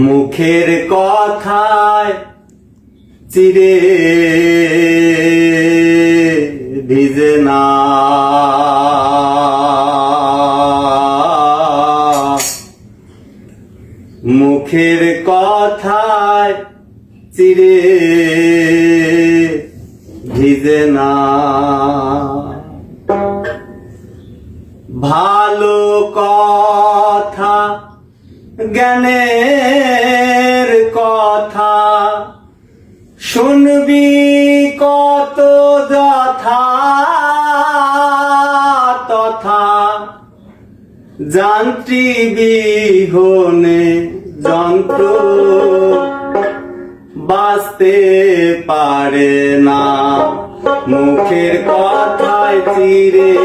মুখের কথায় চিরে ভিজে না। মুখের কথায় চিরে ভিজে না। ভালো কথা জ্ঞানে শুনবি কত যথা তথা। যান্ত্রী বিহনে যন্ত্র বাঁচতে পারে না। মুখের কথায় চিরে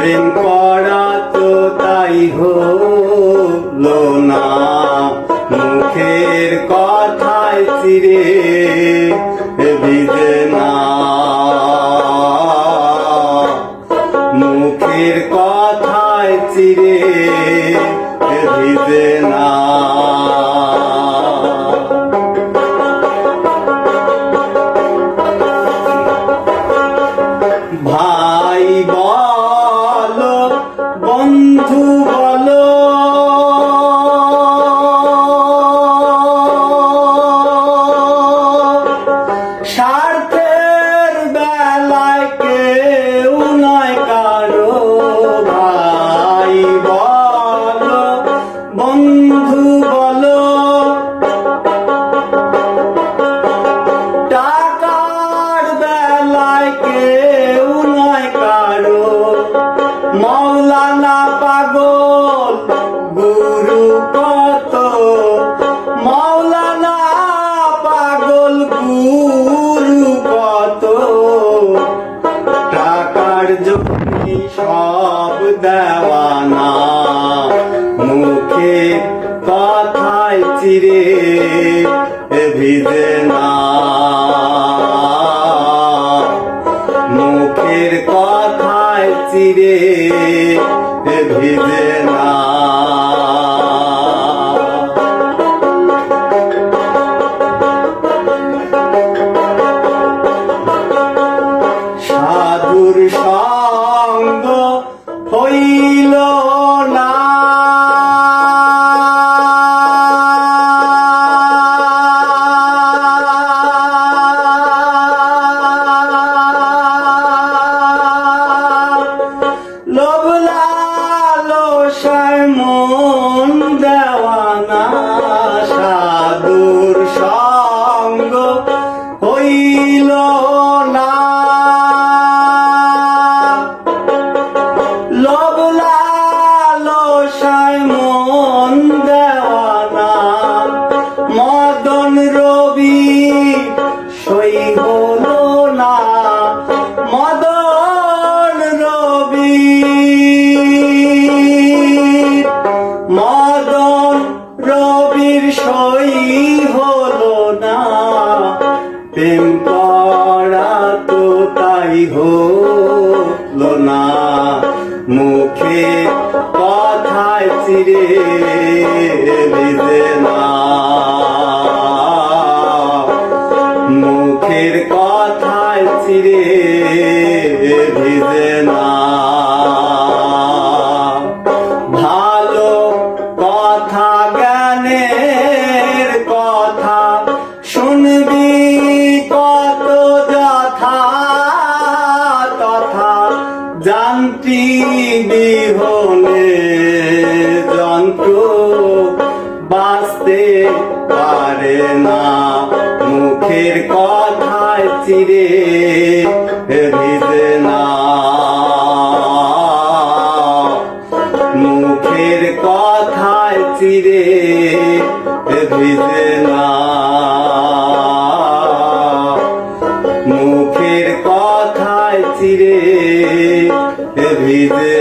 প্রেম করা তো তাই হলো না। মুখের কথায় চিরে মুখে কথায় চিরে ভিজে না। মুখের কথায় চিরে ভিজে না। লবলা Amen. মুখের কথায় চিরে ভিজে মুখের কথায় চিরে ভিজে না। মুখের কথায় চিরে ভিজে